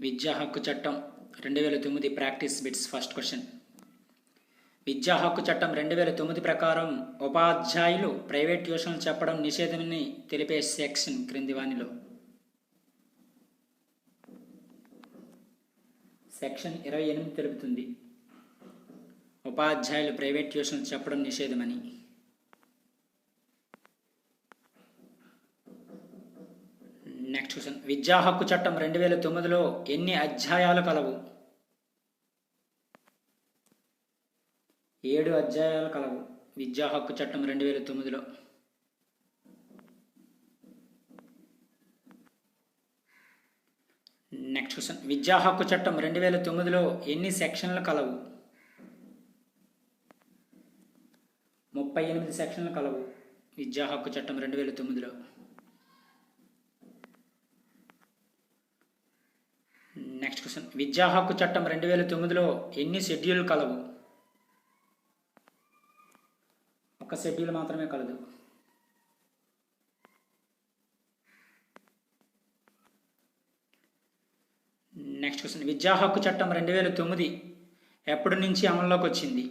విద్యా హక్కు చట్టం రెండు వేల తొమ్మిది ప్రాక్టీస్ బిట్స్ ఫస్ట్ క్వశ్చన్. విద్యా హక్కు చట్టం రెండు వేల తొమ్మిది ప్రకారం ఉపాధ్యాయులు ప్రైవేట్ ట్యూషన్లు చెప్పడం నిషేధమని తెలిపే సెక్షన్ క్రింది వానిలో. సెక్షన్ ఇరవై ఎనిమిది తెలుపుతుంది. ఉపాధ్యాయులు ప్రైవేట్ ట్యూషన్లు చెప్పడం నిషేధమని. నెక్స్ట్ క్వశ్చన్ విద్యా హక్కు చట్టం రెండు వేల తొమ్మిదిలో ఎన్ని అధ్యాయాలు కలవు? ఏడు అధ్యాయాలు కలవు. విద్యా హక్కు చట్టం రెండు వేల తొమ్మిదిలో. Next question. విద్యా హక్కు చట్టం రెండు వేల తొమ్మిదిలో ఎన్ని సెక్షన్లు కలవు? ముప్పై ఎనిమిది సెక్షన్లు కలవు. విద్యా హక్కు చట్టం రెండు వేల తొమ్మిదిలో నెక్స్ట్ క్వశ్చన్ విద్యా హక్కు చట్టం రెండు వేల తొమ్మిదిలో ఎన్ని షెడ్యూల్ కలవు? ఒక షెడ్యూల్ మాత్రమే కలదు. Next question. విద్యా హక్కు చట్టం రెండు వేల తొమ్మిది ఎప్పటి నుంచి అమల్లోకి వచ్చింది?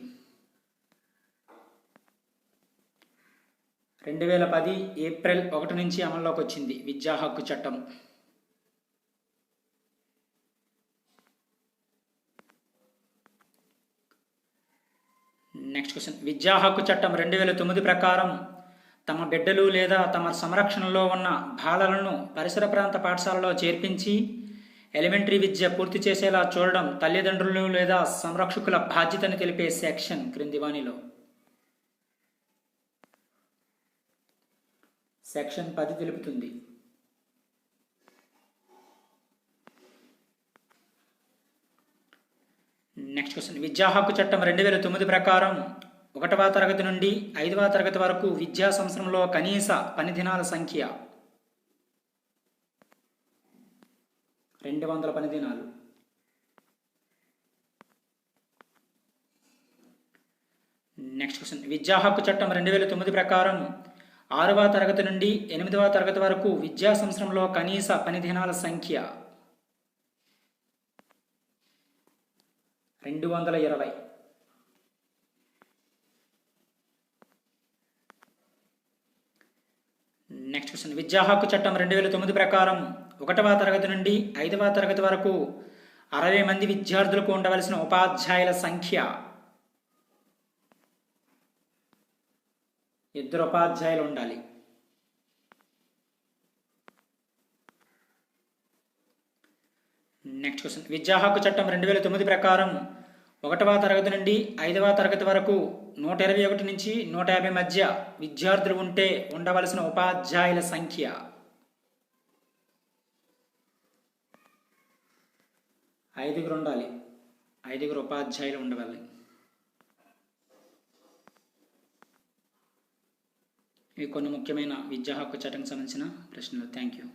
రెండు వేల పది ఏప్రిల్ ఒకటి నుంచి అమల్లోకి వచ్చింది విద్యా హక్కు చట్టం. నెక్స్ట్ క్వశ్చన్ విద్యా హక్కు చట్టం రెండు వేల తొమ్మిది ప్రకారం తమ బిడ్డలు లేదా తమ సంరక్షణలో ఉన్న బాలలను పరిసర ప్రాంత పాఠశాలలో చేర్పించి ఎలిమెంటరీ విద్య పూర్తి చేసేలా చూడడం తల్లిదండ్రులు లేదా సంరక్షకుల బాధ్యతని తెలిపే సెక్షన్ క్రింది వాణిలో. సెక్షన్ పది తెలుపుతుంది. నెక్స్ట్ క్వశ్చన్ విద్యా హక్కు చట్టం రెండు వేల తొమ్మిది ప్రకారం ఒకటవ తరగతి నుండి ఐదవ తరగతి వరకు విద్యా సంవత్సరంలో కనీస పని దినాల సంఖ్య రెండు వందల పని దినాలు. నెక్స్ట్ క్వశ్చన్ విద్యా హక్కు చట్టం రెండు వేల తొమ్మిది ప్రకారం ఆరవ తరగతి నుండి ఎనిమిదవ తరగతి వరకు విద్యా సంవత్సరంలో కనీస పని దినాల సంఖ్య రెండు వందల ఇరవై. నెక్స్ట్ క్వశ్చన్ విద్యా హక్కు చట్టం రెండు వేల తొమ్మిది ప్రకారం ఒకటవ తరగతి నుండి ఐదవ తరగతి వరకు అరవై మంది విద్యార్థులకు ఉండవలసిన ఉపాధ్యాయుల సంఖ్య. ఇద్దరు ఉపాధ్యాయులు ఉండాలి. నెక్స్ట్ క్వశ్చన్ విద్యా హక్కు చట్టం రెండు వేల తొమ్మిది ప్రకారం ఒకటవ తరగతి నుండి ఐదవ తరగతి వరకు నూట ఇరవై ఒకటి నుంచి నూట యాభై మధ్య విద్యార్థులు ఉంటే ఉండవలసిన ఉపాధ్యాయుల సంఖ్య. ఐదుగురు ఉండాలి. ఐదుగురు ఉపాధ్యాయులు ఉండవాలి. ఇవి కొన్ని ముఖ్యమైన విద్యా హక్కు చట్టంకి సంబంధించిన ప్రశ్నలు. Thank you